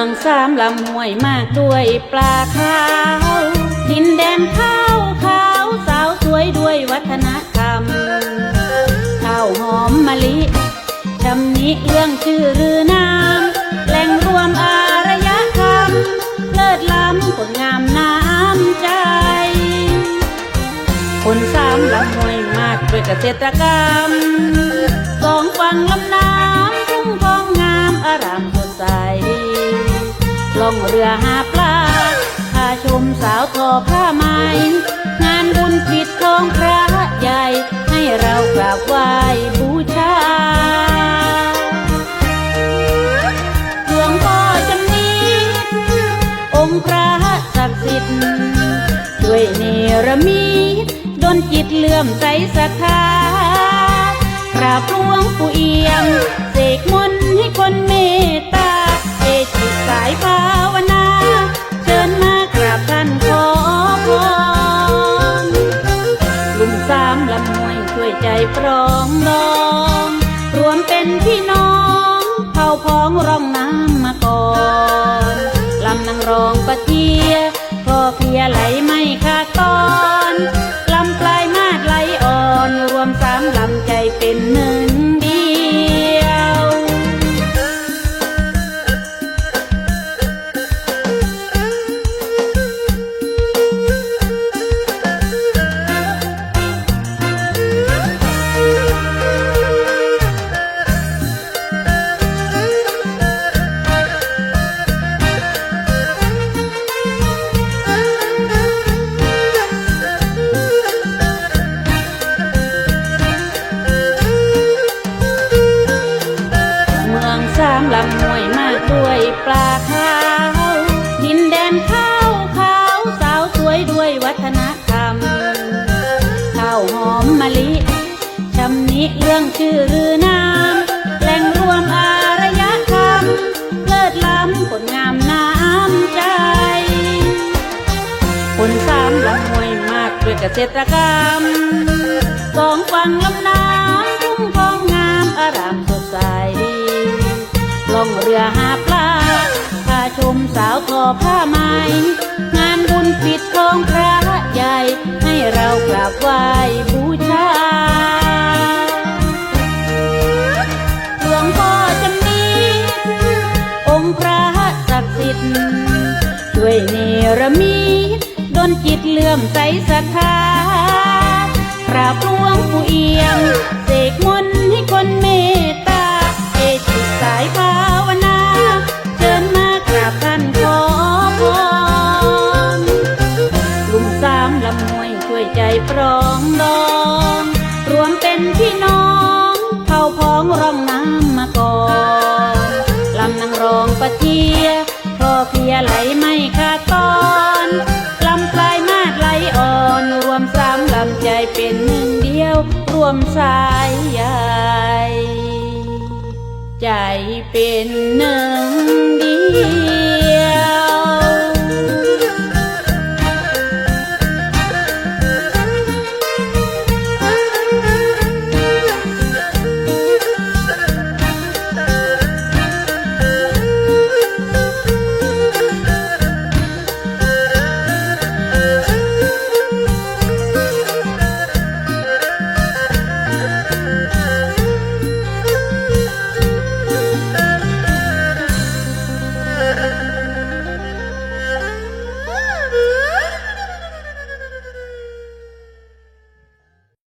องสามลำห้วยมากด้วยปลาขาวดินแดนข้าวขาวสาวสวยด้วยวัฒนธรรมข้าวหอมมะลิชำนิเรื่องชื่อรือน้ำแหล่งรวมอารยธรรมเลิศล้ำผลงามน้ำใจ คนสามลำห้วยมากด้วยเกษตรกรรมสองฝั่งลำน้ำ องเรือหาปลาพาชมสาวทอผ้าไหมงานบุญปิดทองพระใหญ่ ให้เรากราบไหว้บูชาหลวงพ่อจำนีองค์พระศักดิ์สิทธิ์ช่วยเนรมิตดนจิตเลื่อมใสศรัทธากราบหลวงปู่เอี่ยม เสกมนต์ให้คนเมต ใจปรองดอง รวมเป็นพี่น้อง ด้วยปลาขาวดินแดนข้าวขาวสาวสวยด้วยวัฒนธรรม ข้าวหอมมะลิชำนิเรื่องชื่อรือน้ำแหล่งรวมอารยธรรมเลิศล้ำผลงามน้ำใจ คนสามลำห้วยมากด้วยเกษตรกรรมสองฝั่งลำน้ำทุ่งทองงามอารามสดใส ล่องเรือหาปลาพาชมสาวทอผ้าไหมงานบุญปิดทองพระใหญ่ ให้เรากราบไหว้บูชาหลวงพ่อจำนีองค์พระศักดิ์สิทธิ์ช่วยเนรมิตดนจิตเลื่อมใสศรัทธากราบหลวงปู่เอี่ยมเสำมวยใจปรองดอง รวมเป็นพี่น้องเผ่าพ้องร้องน้ำมาก่อนลำนางรองปะเทียพอเพียไหลไม่ขาดตอนลำปลายมาดไหลอ่อน รวมสามลำใจเป็นหนึ่งเดียว รวมสายใยใจเป็นหนึ่งเดียว